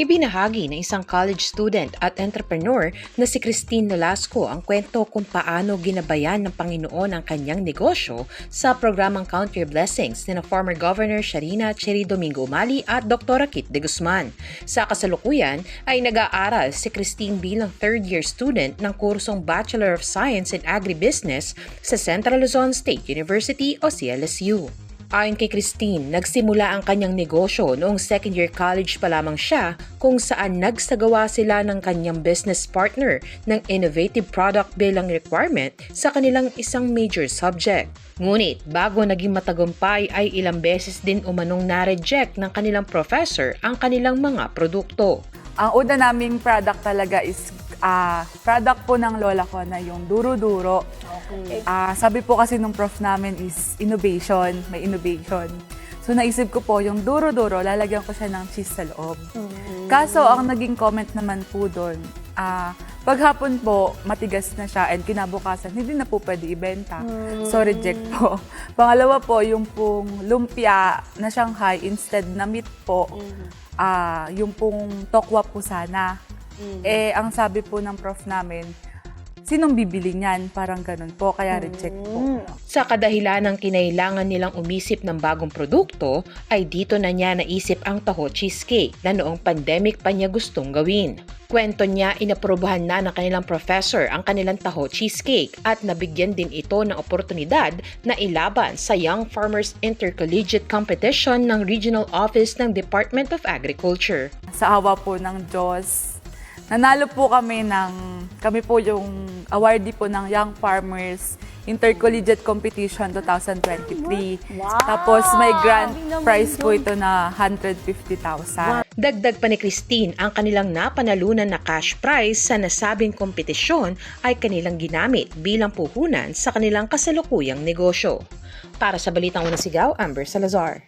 Ibinahagi ng isang college student at entrepreneur na si Christine Nolasco ang kwento kung paano ginabayan ng Panginoon ang kanyang negosyo sa programang Count Your Blessings ni na former Governor Sharina Cherry Domingo Umali at Dr. Kit de Guzman. Sa kasalukuyan ay nag-aaral si Christine bilang third-year student ng kursong Bachelor of Science in Agribusiness sa Central Luzon State University o CLSU. Ayon kay Christine, nagsimula ang kanyang negosyo noong second year college pa lamang siya kung saan nagsagawa sila ng kanyang business partner ng innovative product bilang requirement sa kanilang isang major subject. Ngunit bago naging matagumpay ay ilang beses din umanong na-reject ng kanilang professor ang kanilang mga produkto. Ang una naming product talaga is ah, product po ng lola ko na yung duro-duro. Ah, sabi po kasi nung prof namin is innovation, may innovation. So naisip ko po yung duro-duro, lalagyan ko siya ng cheese sa loob. Kaso ang naging comment naman po doon, ah, paghapon po, matigas na siya and kinabukasan, hindi na po pwede ibenta. So reject po. Pangalawa po, yung pong lumpia na Shanghai, instead na meat po, ah, yung pong tokwa po sana. Eh, ang sabi po ng prof namin, sinong bibili niyan? Parang ganun po, kaya reject po. Sa kadahilan ng kinailangan nilang umisip ng bagong produkto, ay dito na niya naisip ang taho cheesecake na noong pandemic pa niya gustong gawin. Kwento niya, inaprobahan na ng kanilang professor ang kanilang taho cheesecake at nabigyan din ito ng oportunidad na ilaban sa Young Farmers Intercollegiate Competition ng Regional Office ng Department of Agriculture. Sa awa po ng Diyos, nanalo po kami ng, kami po yung awardee po ng Young Farmers Intercollegiate Competition 2023. Tapos may grand prize po ito na 150,000. Dagdag pa ni Christine, ang kanilang napanalunan na cash prize sa nasabing kompetisyon ay kanilang ginamit bilang puhunan sa kanilang kasalukuyang negosyo. Para sa Balitang Unang Sigaw, Amber Salazar.